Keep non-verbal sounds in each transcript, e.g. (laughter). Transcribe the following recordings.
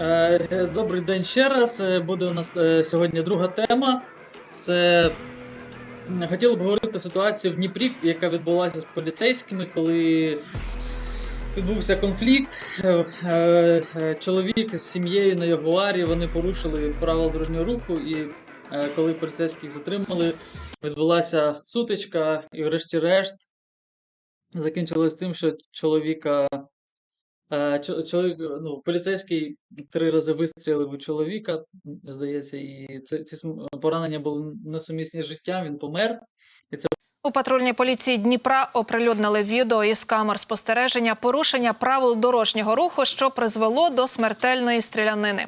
Е, Добрий день ще раз. Е, Буде у нас е, сьогодні друга тема. Це хотіли б говорити ситуацію в Дніпрі, яка відбулася з поліцейськими, коли відбувся конфлікт. Е, е, е, Чоловік з сім'єю на Ягуарі вони порушили правила дорожнього руху, і е, коли поліцейських затримали, відбулася сутичка, і врешті-решт закінчилось тим, що чоловіка Чо- Чоловік, ну, поліцейський три рази вистрілив у чоловіка, здається, і це, ці поранення були несумісні з життям, він помер. І це У патрульній поліції Дніпра оприлюднили відео із камер спостереження порушення правил дорожнього руху, що призвело до смертельної стрілянини.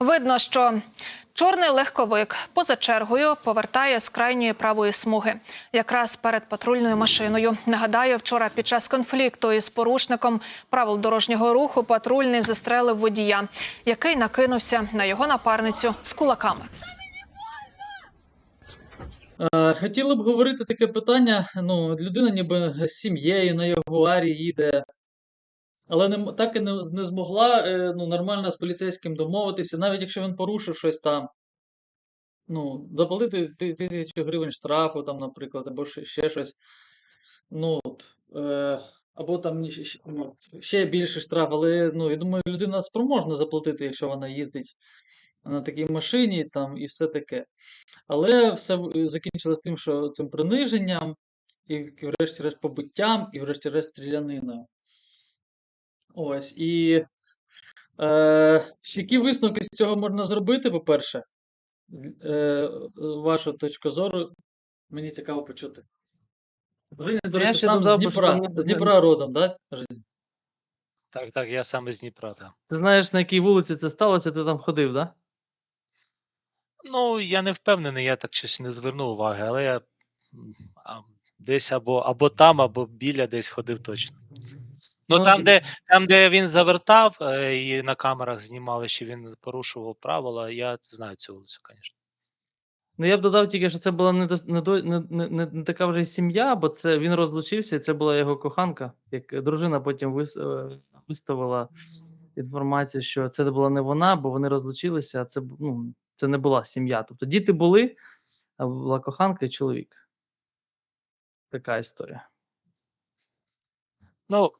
Видно, що чорний легковик поза чергою повертає з крайньої правої смуги, якраз перед патрульною машиною. Нагадаю, вчора під час конфлікту із порушником правил дорожнього руху патрульний застрелив водія, який накинувся на його напарницю з кулаками. Е, Хотіли б говорити таке питання. Ну, людина ніби з сім'єю на Ягуарі їде, але не, так і не, не змогла е, ну, нормально з поліцейським домовитися, навіть якщо він порушив щось там. Ну, заплатити тисячу гривень штрафу, там, наприклад, або ще, ще щось. Ну, от, е, або там ні- щ- ну, ще більший штраф, але ну, я думаю, людина спроможна заплатити, якщо вона їздить на такій машині там, і все таке. Але все закінчилось тим, що цим приниженням, і врешті-решт побиттям, і врешті-решт стріляниною. Ось. І е, які висновки з цього можна зробити, по-перше, е, вашу точку зору, мені цікаво почути. Женя, до Я речі, сам з додав що Дніпра, не- з Дніпра родом, так? Да? Жень? Так, так, я саме з Дніпра, так. Ти знаєш, на якій вулиці це сталося, ти там ходив, да? Ну, я не впевнений, я так щось не звернув уваги, але я десь або, або там, або біля десь ходив точно. Ну, там, де, там, де він завертав, е, і на камерах знімали, що він порушував правила, я знаю цю вулицю, звісно. Ну я б додав тільки, що це була не, до- не, не, не, така вже сім'я, бо це він розлучився, і це була його коханка. Як дружина потім вис, е, виставила інформацію, що це була не вона, бо вони розлучилися, а це, ну, це не була сім'я. Тобто діти були, а була коханка і чоловік. Така історія. Ну,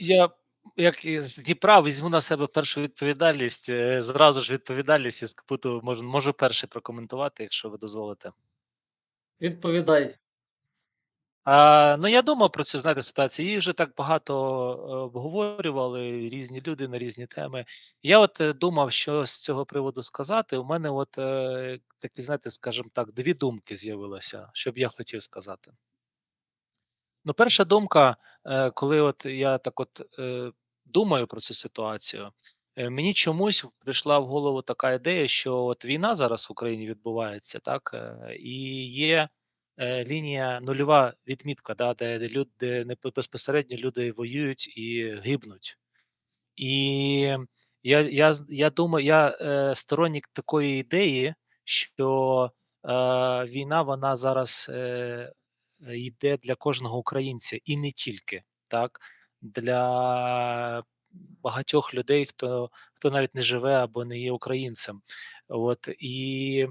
я як із Дніпра візьму на себе першу відповідальність, е, зразу ж відповідальність і буду, можу, можу перший прокоментувати, якщо ви дозволите. Відповідай. А, ну, я думав про цю, знаєте, ситуацію. Її вже так багато е, обговорювали різні люди на різні теми. Я от е, думав, що з цього приводу сказати. У мене, от такі, знаєте, скажімо так, дві думки з'явилося, що б я хотів сказати. Ну, перша думка, е, коли от я так от е, думаю про цю ситуацію, е, мені чомусь прийшла в голову така ідея, що от війна зараз в Україні відбувається, так, і є лінія нульова відмітка, да, де, люди не безпосередньо люди воюють і гибнуть. І я, я, я думаю, я сторонник такої ідеї, що е, війна вона зараз е, йде для кожного українця і не тільки так, для багатьох людей, хто, хто навіть не живе або не є українцем. От і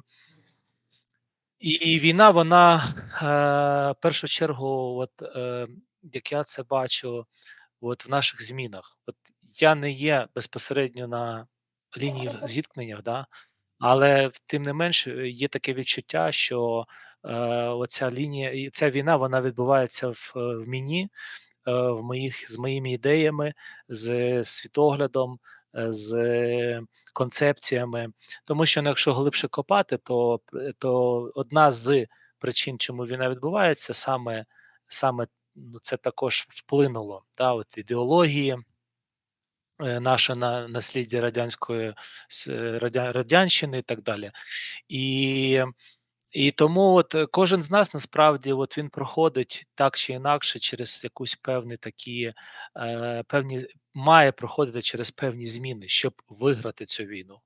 і, війна, вона е, в першу чергу, от е, як я це бачу, от в наших змінах. От я не є безпосередньо на лінії зіткнення, да, але тим не менш е, є таке відчуття, що е, оця лінія, і ця війна вона відбувається в, е, в мені, е, в моїх з моїми ідеями, з світоглядом, е, з е, концепціями. Тому що ну, якщо глибше копати, то, то одна з причин, чому війна відбувається, саме, саме ну, це також вплинуло. Та, от ідеології, е, наше на насліддя радянської е, радянщини і так далі. І, і тому от е, кожен з нас насправді от він проходить так чи інакше через якусь певні такі е, певні має проходити через певні зміни, щоб виграти цю війну.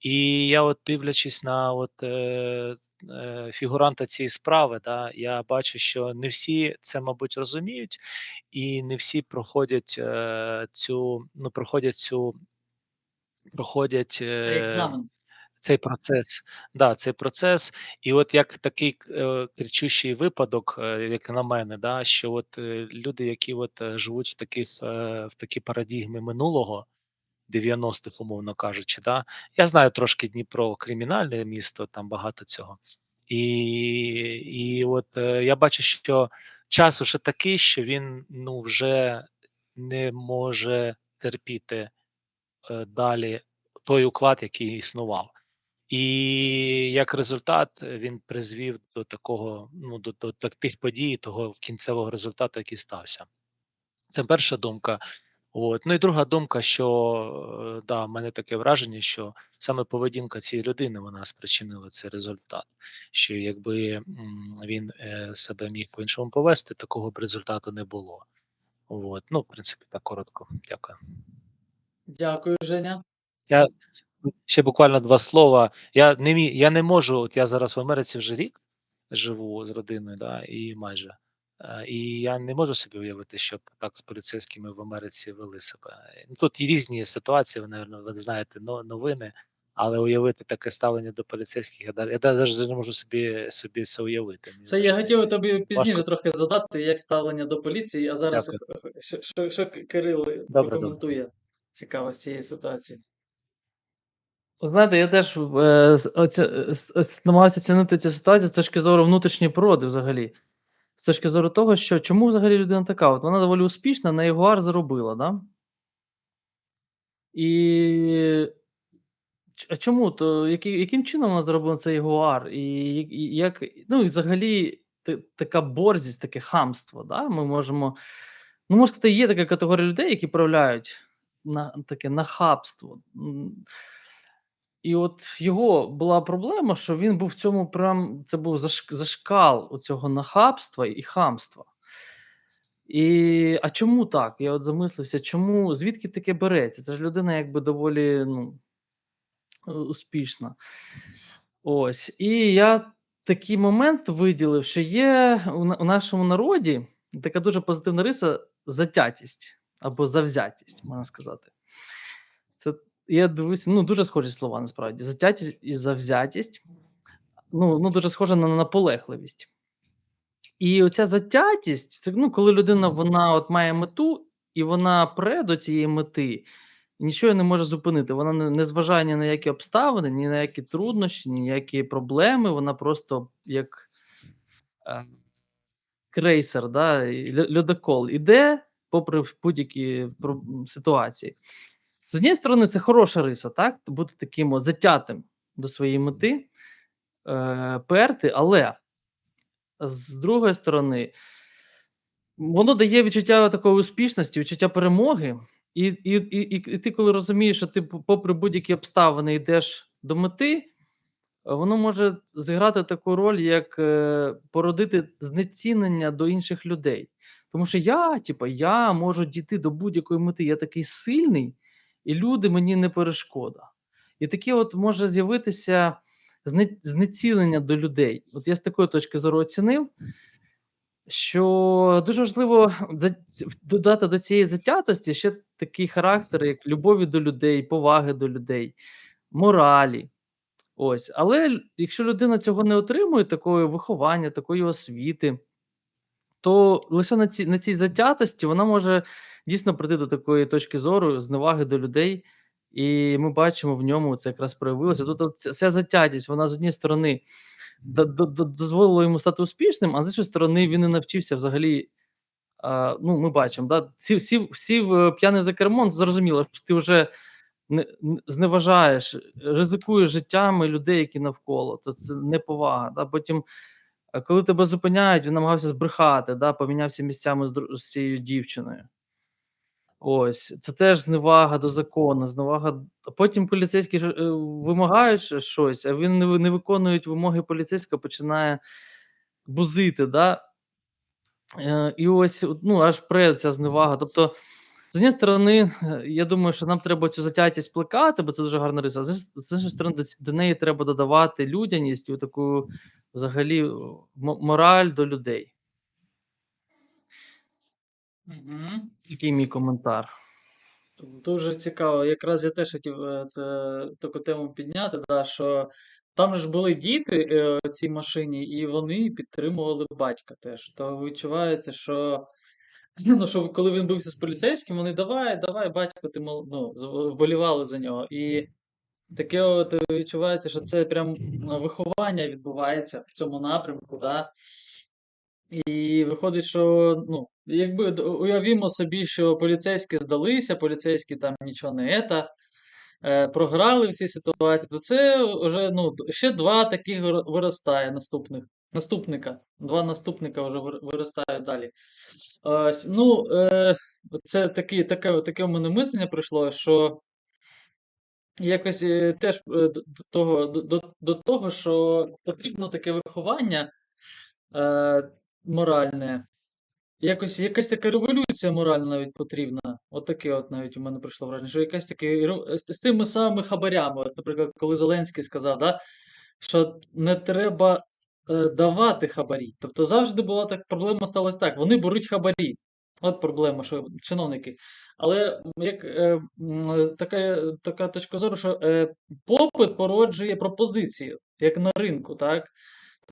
І я, от дивлячись на от, е, е, фігуранта цієї справи, да, я бачу, що не всі це, мабуть, розуміють, і не всі проходять е, цю, ну, проходять цю проходять Це е, екзамен. Цей процес. Да, цей процес. І от як такий е, кричущий випадок, е, як на мене, да, що от е, люди, які от е, живуть в таких е, в такій парадігмі минулого, 90-х, умовно кажучи, да. Я знаю трошки Дніпро кримінальне місто, там багато цього. І, і от е, я бачу, що час уже такий, що він ну вже не може терпіти далі той уклад, який існував. І як результат е, він призвів до такого, ну до, до, тих подій, того кінцевого результату, який стався. Це перша думка. От. Ну і друга думка, що е, да, в мене таке враження, що саме поведінка цієї людини вона спричинила цей результат. Що якби він е, себе міг по-іншому повести, такого б результату не було. От. Ну, в принципі, так коротко. Дякую. Дякую, Женя. Я ще буквально два слова. Я не мі, я не можу. От я зараз в Америці вже рік живу з родиною, да, і майже. Е, І я не можу собі уявити, щоб так з поліцейськими в Америці вели себе. Ну, Тут є різні ситуації, ви, напевно, ви знаєте новини, але уявити таке ставлення до поліцейських, я навіть не можу собі, собі це уявити. Мені Це я хотів тобі пізніше Важко. трохи задати, як ставлення до поліції, а зараз що, що, що Кирил добре. прокоментує цікаво з цієї ситуації. Знаєте, я теж е, оця- намагався оцінити цю ситуацію з точки зору внутрішньої природи взагалі. З точки зору того, що чому взагалі людина така? От вона доволі успішна, на Ягуар заробила, да? І а чому? То які, яким чином вона заробила цей Ягуар? І, і- як, ну і взагалі та- така борзість, таке хамство, да? Ми можемо. Ну, може сказати, є така категорія людей, які проявляють на таке нахабство. І от його була проблема, що він був в цьому прям це був заш, зашкал у цього нахабства і хамства. І а чому так? Я от замислився, чому звідки таке береться? Це ж людина, якби доволі ну, е, успішна. Ось. І я такий момент виділив, що є у нашому народі така дуже позитивна риса затятість або завзятість, можна сказати. Я дивлюся, ну дуже схожі слова насправді. Затятість і завзятість. Ну, ну дуже схоже на наполегливість. І оця затятість, це ну, коли людина вона от має мету, і вона пре до цієї мети, і нічого не може зупинити. Вона не, не зважає ні на які обставини, ні на які труднощі, ні на які проблеми. Вона просто як е, крейсер, да, льодокол іде попри будь-які ситуації. З однієї сторони, це хороша риса, так? Бути таким затятим до своєї мети, е, перти, але з другої сторони, воно дає відчуття такої успішності, відчуття перемоги. І, і, і, і, ти, коли розумієш, що ти, попри будь-які обставини, йдеш до мети, воно може зіграти таку роль, як е, породити знецінення до інших людей. Тому що я, типу, я можу дійти до будь-якої мети, я такий сильний, і люди мені не перешкода. І таке от може з'явитися зне- знецінення до людей. От я з такої точки зору оцінив, що дуже важливо додати до цієї затятості ще такий характер, як любові до людей, поваги до людей, моралі. Ось. Але якщо людина цього не отримує, такого виховання, такої освіти, то лише на цій, на цій затятості вона може дійсно прийти до такої точки зору, зневаги до людей. І ми бачимо в ньому це якраз проявилося. Тут ця, ця затятість, вона з однієї сторони до- до- до- дозволило йому стати успішним, а з іншої сторони, він не навчився взагалі. А, ну, ми бачимо, да, сів, е, п'яний за кермом, зрозуміло, що ти вже не- зневажаєш, ризикуєш життями людей, які навколо, то це неповага. Да? Потім, е, коли тебе зупиняють, він намагався збрехати, да? помінявся місцями з, з цією дівчиною. Ось, це теж зневага до закону, зневага. А потім поліцейські ж, е, вимагають щось, а він не, ви- виконують вимоги поліцейського, починає бузити. Да? Е, і ось ну, аж пре ця зневага. Тобто, з однієї сторони, е, я думаю, що нам треба цю затятість плекати, бо це дуже гарна риса. З, іншої- сторони, до, до неї треба додавати людяність і таку взагалі мораль до людей. Угу. Такий мій коментар. Дуже цікаво. Якраз я теж хотів е, це таку тему підняти, да, що там же ж були діти е, в цій машині, і вони підтримували батька теж. То відчувається, що, ну, що коли він бився з поліцейським, вони давай, давай, батько, ти мол, ну, вболівали за нього. І таке от е, відчувається, що це прям ну, виховання відбувається в цьому напрямку. Да? І виходить, що ну, якби уявімо собі, що поліцейські здалися, поліцейські там нічого не ета, е, програли в цій ситуації, то це вже ну, ще два таких виростає наступних. Наступника. Два наступника вже вир- виростають далі. Ну, е, це такі, таке, таке в мене мислення прийшло, що якось е, теж е, до того, до, до, того, що потрібно таке виховання е, моральне. Якось якась така революція моральна навіть потрібна. От таке от навіть у мене прийшло враження, що якась таке з, з тими самими хабарями. От, наприклад, коли Зеленський сказав, да, що не треба давати хабарі. Тобто завжди була так, проблема сталася так. Вони беруть хабарі. От проблема, що чиновники. Але як е, така, така точка зору, що е, попит породжує пропозицію, як на ринку, так?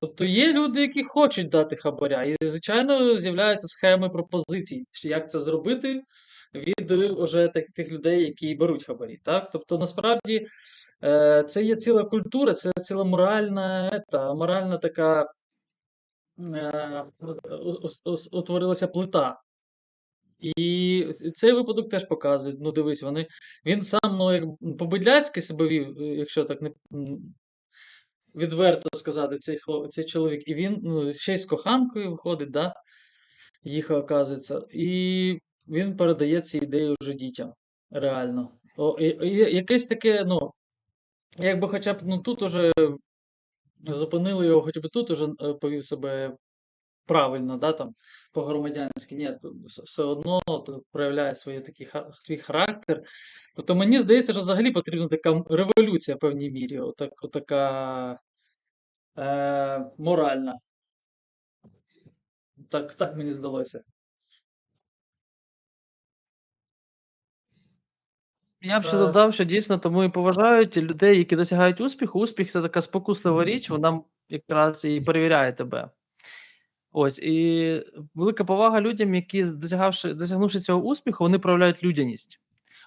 Тобто є люди, які хочуть дати хабаря, і, звичайно, з'являються схеми пропозицій, як це зробити від уже тих людей, які беруть хабарі. Так? Тобто, насправді, е, це є ціла культура, це ціла моральна, ета, моральна така е, утворилася плита. І цей випадок теж показує. Ну, дивись, вони, він сам, ну, як по-бидляцьки себе вів, якщо так не відверто сказати, цей, цей чоловік. І він ну, ще й з коханкою виходить, да? їхав, оказується. І він передає ці ідеї вже дітям. Реально. О, і, і якесь таке, ну, якби хоча б ну, тут уже зупинили його, хоч би тут уже е, повів себе правильно, да, там, по-громадянськи. Ні, все одно то проявляє свої такий, свій характер. Тобто мені здається, що взагалі потрібна така революція в певній мірі, отак, отака е, моральна. Так, так мені здалося. Я б ще Е, додав, що дійсно тому і поважають людей, які досягають успіху. Успіх це така спокуслива річ, вона якраз і перевіряє тебе. Ось і велика повага людям, які досягавши, досягнувши цього успіху, вони проявляють людяність.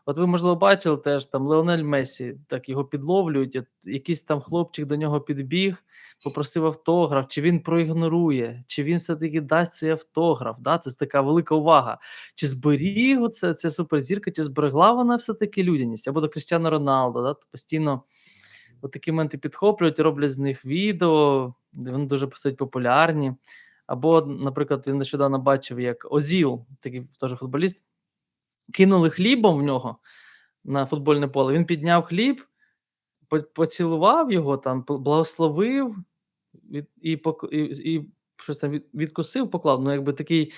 От ви, можливо, бачили теж там Леонель Месі, так його підловлюють. От, якийсь там хлопчик до нього підбіг, попросив автограф, чи він проігнорує, чи він все-таки дасть цей автограф. Да? Це така велика увага. Чи зберіг оце, ця суперзірка, чи зберегла вона все-таки людяність? Або до Крістіану Роналду, да? постійно от такі моменти підхоплюють, роблять з них відео, вони дуже стають популярні. Або, наприклад, я нещодавно бачив, як Озіл, такий теж футболіст, кинули хлібом в нього на футбольне поле. Він підняв хліб, поцілував його, там, благословив і, і, і щось там відкусив, поклав. Ну, якби такий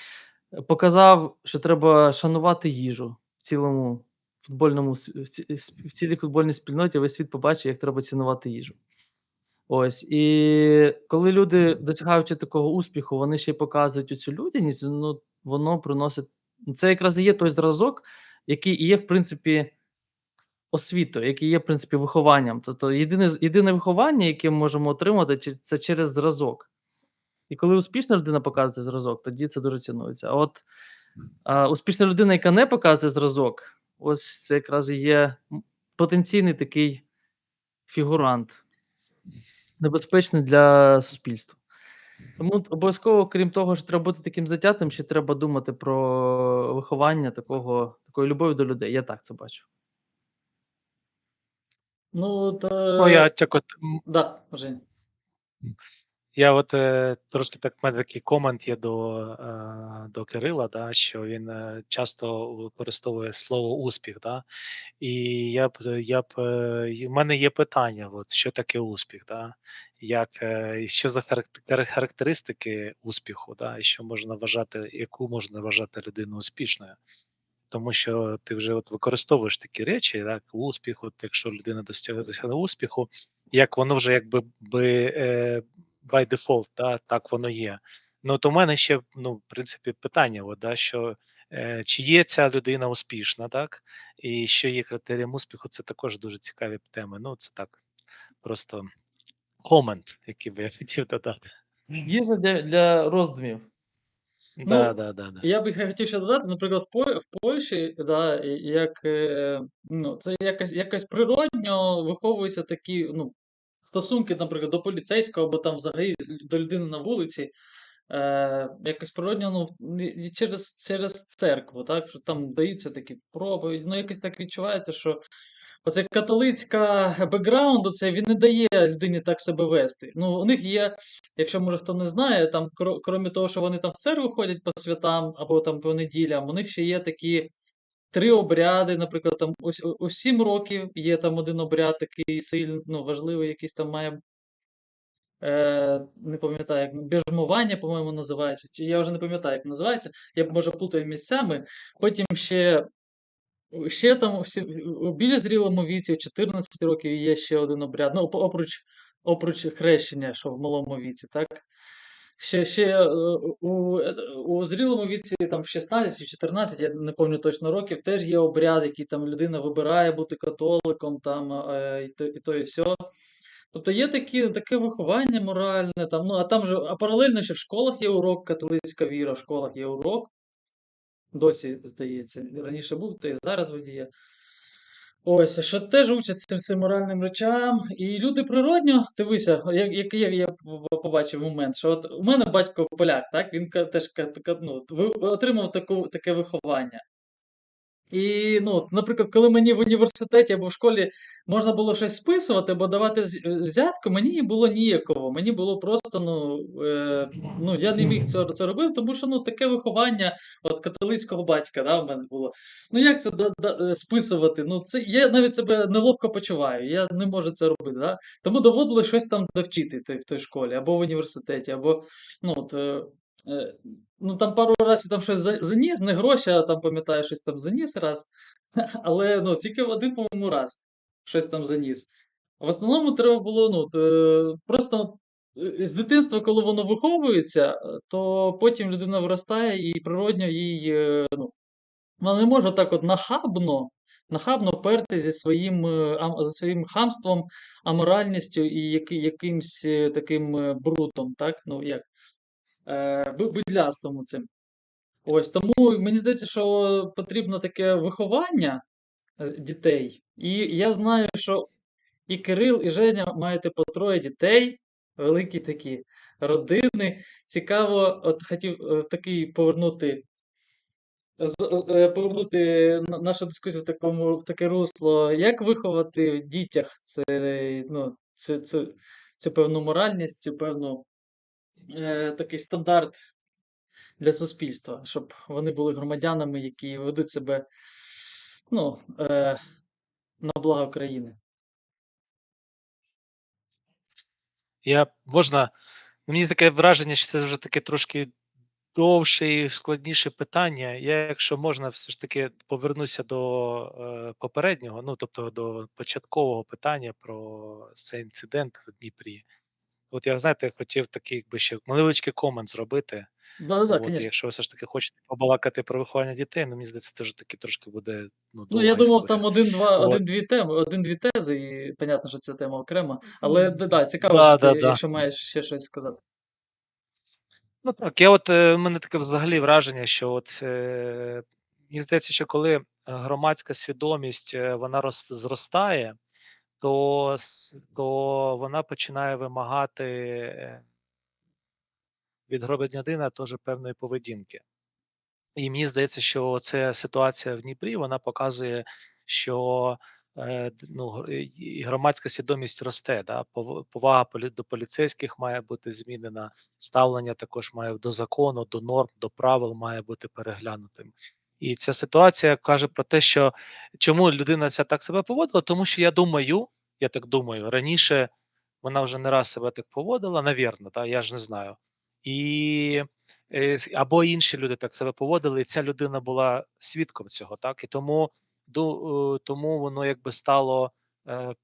е, показав, що треба шанувати їжу в цілому футбольному в цілій футбольній спільноті весь світ побачив, як треба цінувати їжу. Ось і коли люди, досягаючи такого успіху, вони ще й показують цю людяність, ну воно приносить. Ну, Це якраз і є той зразок, який є, в принципі, освітою, який є, в принципі, вихованням. Тобто, єдине, єдине виховання, яке ми можемо отримати, це через зразок. І коли успішна людина показує зразок, тоді це дуже цінується. А от а, успішна людина, яка не показує зразок, ось це якраз і є потенційний такий фігурант небезпечний для суспільства. Тому обов'язково, крім того, що треба бути таким затятим, ще треба думати про виховання такого, такої любові до людей. Я так це бачу. Ну, та... Ну, е, я так от, да, Жень. Я от е, трошки так, в мене такий комент є до, е, до Кирила, да, що він е, часто використовує слово успіх. Да, і я б, я б, в мене є питання: от, що таке успіх? Да, як, що за характеристики успіху, да, і що можна вважати, яку можна вважати людину успішною? Тому що ти вже от використовуєш такі речі, так, успіх, от якщо людина досягне, успіху, як воно вже якби би by default, да, так воно є. Ну, то в мене ще, ну, в принципі, питання, от, да, що е, чи є ця людина успішна, так? І що є критерієм успіху, це також дуже цікаві теми. Ну, це так, просто комент, який би я (laughs) хотів додати. Їжа для, для роздумів. Да, да, да, да. Я би хотів ще додати, наприклад, в, Поль- в Польщі, да, як, е, ну, це якось, якось природньо виховуються такі ну, стосунки, наприклад, до поліцейського або там взагалі до людини на вулиці. Е, якось природньо ну, через, через церкву, так, що там даються такі проповіді. Ну, якось так відчувається, що оце католицька бекграунд, оце, він не дає людині так себе вести. Ну, у них є Якщо може хто не знає, там, крім того, що вони там в церкву ходять по святам або там по неділям, у них ще є такі три обряди, наприклад, там ось у сім років є там один обряд такий сильно ну, важливий, якийсь там має. Е, не пам'ятаю, як біжмування, по-моєму, називається. Чи я вже не пам'ятаю, як називається. Я може плутаю місцями. Потім ще, ще там у більш зрілому віці, у 14 років, є ще один обряд. Ну, оп- опруч, опруч хрещення, що в малому віці, так? Ще, ще е, у, у зрілому віці, там в 16 чи 14, я не пам'ятаю точно років, теж є обряд, який там людина вибирає бути католиком, там, е, і то, і то, і все. Тобто є такі, таке виховання моральне, там, ну, а там же, а паралельно ще в школах є урок, католицька віра, в школах є урок. Досі, здається, раніше був, то і зараз вроді Ось, що теж учать цим всім моральним речам. І люди природньо, дивися, як, як я, я побачив момент, що от у мене батько поляк, так, він теж ну, отримав таку, таке виховання. І, ну, наприклад, коли мені в університеті або в школі можна було щось списувати або давати взятку, мені було ніяково. Мені було просто, ну, е, ну я не міг це, це робити, тому що ну, таке виховання от католицького батька да, в мене було. Ну як це да, да, е, списувати? Ну, це, я навіть себе неловко почуваю, я не можу це робити. Да? Тому доводилось щось там довчити в той, в той школі, або в університеті, або ну, от, е, е, ну, там пару разів там щось за- заніс, не гроші, а там пам'ятаю, щось там заніс раз. (laughs) Але ну, тільки один, по-моєму, раз щось там заніс. В основному треба було ну, просто з дитинства, коли воно виховується, то потім людина виростає і природньо їй е, ну, вона не може так от нахабно, нахабно перти зі своїм, е, зі своїм хамством, аморальністю і якимсь е, таким брутом, так? Ну, як? Е, бу- будлястом цим. Ось тому мені здається, що потрібно таке виховання е, дітей. І я знаю, що і Кирил, і Женя маєте по троє дітей, великі такі родини. Цікаво, от хотів е, такий повернути, е, повернути нашу дискусію в такому в таке русло. Як виховати в дітях це, ну, цю, цю, цю певну моральність, цю певну е, такий стандарт для суспільства, щоб вони були громадянами, які ведуть себе ну, е, на благо країни. Я можна. Мені таке враження, що це вже таке трошки довше і складніше питання. Я, якщо можна, все ж таки повернуся до е, попереднього, ну тобто до початкового питання про цей інцидент в Дніпрі. От я знаєте, хотів такий, якби ще невеличкий комент зробити. Да-да-да, От, конечно. якщо ви все ж таки хочете побалакати про виховання дітей, ну мені здається, це вже таки трошки буде ну, Ну, я думав, історія. там один-два, От. один-дві теми, один-дві тези, і понятно, що це тема окрема. Але да, да, цікаво, Да, що да, ти, да. якщо маєш ще щось сказати. Ну так, я от е, в мене таке взагалі враження, що от е, мені здається, що коли е, громадська свідомість е, вона роз, зростає, то, то вона починає вимагати е, від громадянина теж певної поведінки. І мені здається, що ця ситуація в Дніпрі вона показує, що е, ну, громадська свідомість росте. Да? Повага до поліцейських має бути змінена, ставлення також має до закону, до норм, до правил має бути переглянутим. І ця ситуація каже про те, що чому людина ця так себе поводила, тому що я думаю, я так думаю, раніше вона вже не раз себе так поводила, навірно, та, я ж не знаю. І е, або інші люди так себе поводили, і ця людина була свідком цього, так і тому ду- е, тому воно якби стало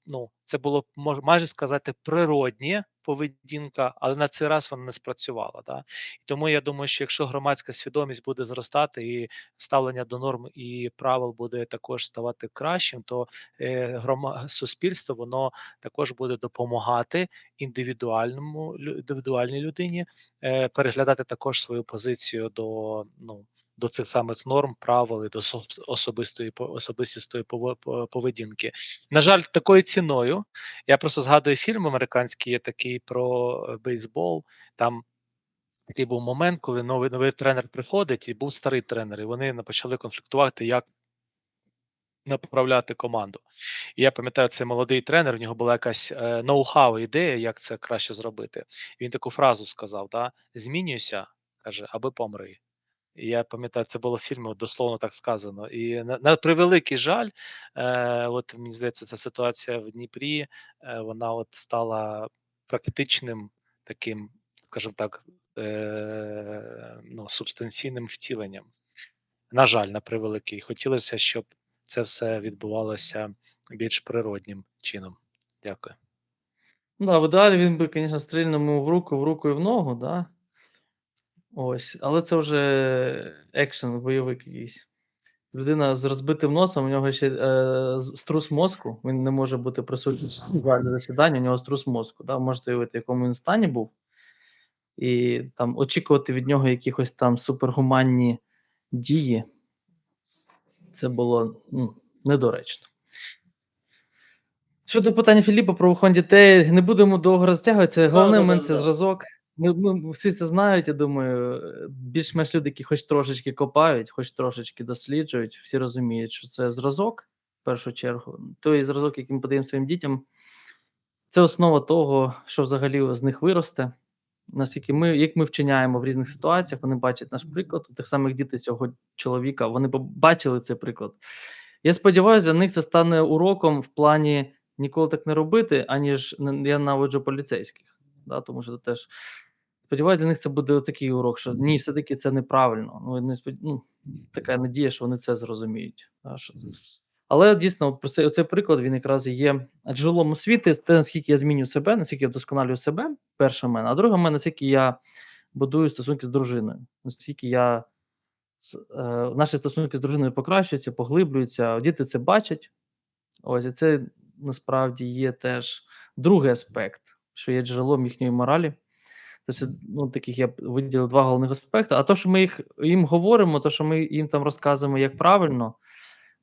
ну, це було майже сказати природнє поведінка, але на цей раз вона не спрацювала. Да? І тому я думаю, що якщо громадська свідомість буде зростати і ставлення до норм і правил буде також ставати кращим, то е, суспільство воно також буде допомагати індивідуальному індивідуальній людині е, переглядати також свою позицію до ну. До цих самих норм, правил і до особ- особистої особистістої поведінки. На жаль, такою ціною. Я просто згадую фільм американський, є такий про е, бейсбол. Там такий був момент, коли новий новий тренер приходить, і був старий тренер, і вони на- почали конфліктувати, як направляти команду. І я пам'ятаю, цей молодий тренер, у нього була якась е, ноу-хау ідея, як це краще зробити. Він таку фразу сказав: да? змінюйся, каже, аби помри. Я пам'ятаю, це було в фільмі, дословно так сказано. І на, на превеликий жаль, е, от мені здається, ця ситуація в Дніпрі, е, вона от стала практичним таким, скажімо так, е, ну, субстанційним втіленням. На жаль, на превеликий. Хотілося, щоб це все відбувалося більш природнім чином. Дякую. Да, в ідеалі він би, звісно, стрільнув в руку, в руку і в ногу, да? Ось. Але це вже екшен, бойовик якийсь. Людина з розбитим носом, у нього ще е, струс мозку, він не може бути присутнім на засіданні, у нього струс мозку. Да? Можете уявити, в якому він стані був. І там очікувати від нього якихось там супергуманні дії. Це було ну, недоречно. Щодо питання Філіпа про виховання дітей, не будемо довго розтягувати. Це головне да, в да, це зразок. Ми, ми всі це знають, я думаю. Більш-менш люди, які хоч трошечки копають, хоч трошечки досліджують, всі розуміють, що це зразок в першу чергу. Той зразок, який ми подаємо своїм дітям, це основа того, що взагалі з них виросте. Наскільки ми, як ми вчиняємо в різних ситуаціях, вони бачать наш приклад. У тих самих дітей цього чоловіка, вони побачили цей приклад. Я сподіваюся, для них це стане уроком в плані ніколи так не робити, аніж я наводжу поліцейських. Да, тому що це теж сподіваюся, для них це буде такий урок, що ні, все-таки це неправильно. Ну, не спод... ну, така надія, що вони це зрозуміють. Да, що це... Але дійсно, про цей, цей приклад він якраз і є джерелом освіти, те, наскільки я змінюю себе, наскільки я вдосконалюю себе, перше в мене, а друге в мене, наскільки я будую стосунки з дружиною, наскільки я е, наші стосунки з дружиною покращуються, поглиблюються, діти це бачать. Ось і це насправді є теж другий аспект, що є джерелом їхньої моралі. Тобто, ну, таких я виділив два головних аспекти. А то, що ми їх їм говоримо, то, що ми їм там розказуємо, як правильно,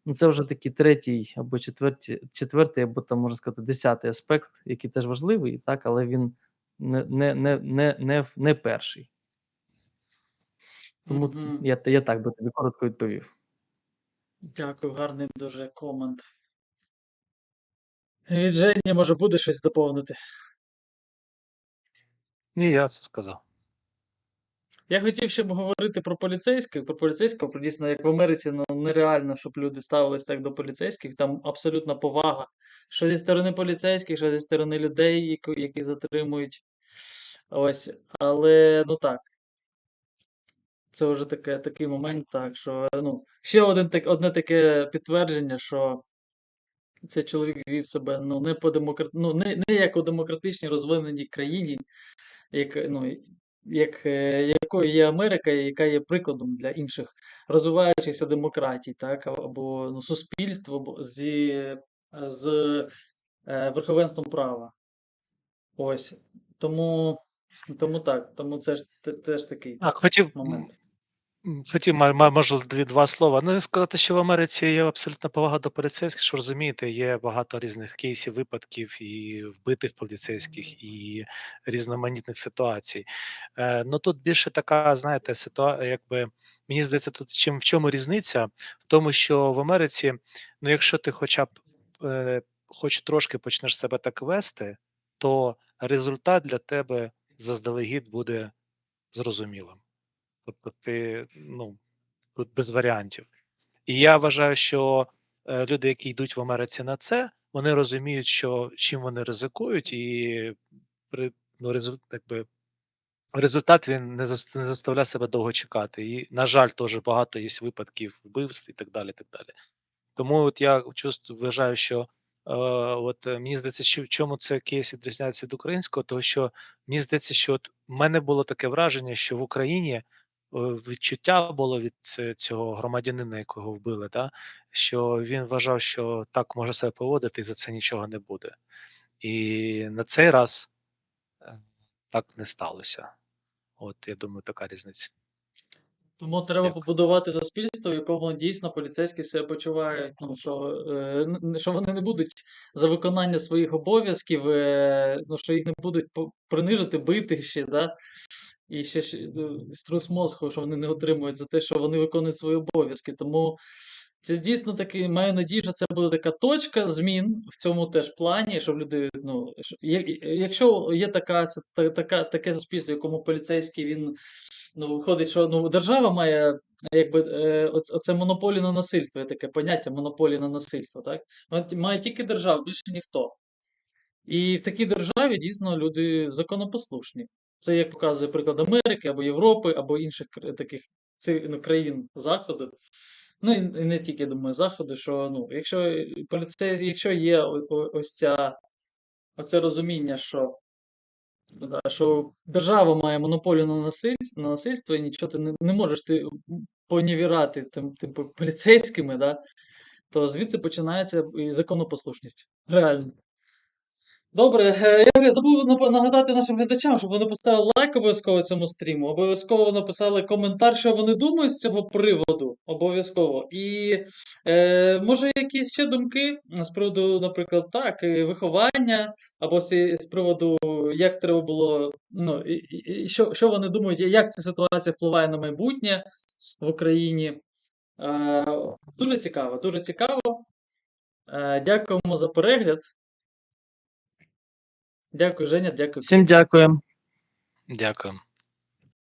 ну це вже такий третій або четвертий, четвертий, або там можна сказати, десятий аспект, який теж важливий, так, але він не, не, не, не, не, не перший. Тому Мгм. я, я так би тобі коротко відповів. Дякую, гарний дуже комент. Від Жені, може, буде щось доповнити. І я це сказав. Я хотів ще б говорити про поліцейських, про поліцейського, про дійсно, як в Америці, ну нереально, щоб люди ставились так до поліцейських. Там абсолютна повага. Що зі сторони поліцейських, що зі сторони людей, які, які затримують. Ось. Але ну так. Це вже таке, такий момент, так, що ну, ще один, так, одне таке підтвердження, що цей чоловік вів себе ну, не по демокра... ну, не, не як у демократичній розвиненій країні, як, ну, як, е, якою є Америка, яка є прикладом для інших розвиваючихся демократій, так, або ну, суспільств або зі, з е, верховенством права. Ось. Тому, тому так, тому це ж теж такий Так, хотів, момент. Хотів, може, дві два слова. Ну, сказати, що в Америці є абсолютна повага до поліцейських, що розумієте, є багато різних кейсів, випадків і вбитих поліцейських, і різноманітних ситуацій. Е, ну тут більше така, знаєте, ситуація, якби мені здається, тут чим в чому різниця? В тому, що в Америці, ну, якщо ти хоча б е, хоч трошки почнеш себе так вести, то результат для тебе заздалегідь буде зрозумілим. Тобто ти ну, тут без варіантів. І я вважаю, що е, люди, які йдуть в Америці на це, вони розуміють, що чим вони ризикують, і при, ну, якби, результат він не, зас- не заставляє себе довго чекати. І, на жаль, теж багато є випадків вбивств і так далі. так далі. Тому от я чувствую, вважаю, що от е, мені здається, що в чому це кейс відрізняється від українського, тому що мені здається, що от в мене було таке враження, що в Україні е, відчуття було від цього громадянина, якого вбили, да? що він вважав, що так може себе поводити, і за це нічого не буде. І на цей раз е, так не сталося. От я думаю, така різниця. Тому треба Дякую. побудувати суспільство, в якому дійсно поліцейські себе почувають, ну, що, е, що вони не будуть за виконання своїх обов'язків, е, ну, що їх не будуть принижити, бити ще, да? І ще ну, струс мозку, що вони не отримують за те, що вони виконують свої обов'язки. Тому це дійсно таки, маю надію, що це буде така точка змін в цьому теж плані, щоб люди, ну, якщо є така, така, таке суспільство, в якому поліцейський він ну, виходить, що ну, держава має якби е, оце монополію на насильство, є таке поняття монополії на насильство, так? Має тільки держава, більше ніхто. І в такій державі дійсно люди законопослушні. Це як показує приклад Америки або Європи, або інших таких ну, країн Заходу. Ну і не тільки, думаю, Заходу, що ну, якщо поліцей, якщо є ось ця оце розуміння, що, да, що держава має монополію на насильство, на насильство і нічого ти не, не можеш ти поневірати тим, тим поліцейськими, да, то звідси починається і законопослушність. Реально. Добре, е, я забув нагадати нашим глядачам, щоб вони поставили лайк обов'язково цьому стріму, обов'язково написали коментар, що вони думають з цього приводу. Обов'язково. І е, може якісь ще думки з приводу, наприклад, так, виховання, або з, приводу, як треба було, ну, і, і що, що вони думають, як ця ситуація впливає на майбутнє в Україні. Е, дуже цікаво, дуже цікаво. Е, дякуємо за перегляд. Дякую, Женя, дякую. Всім дякую. Дякую.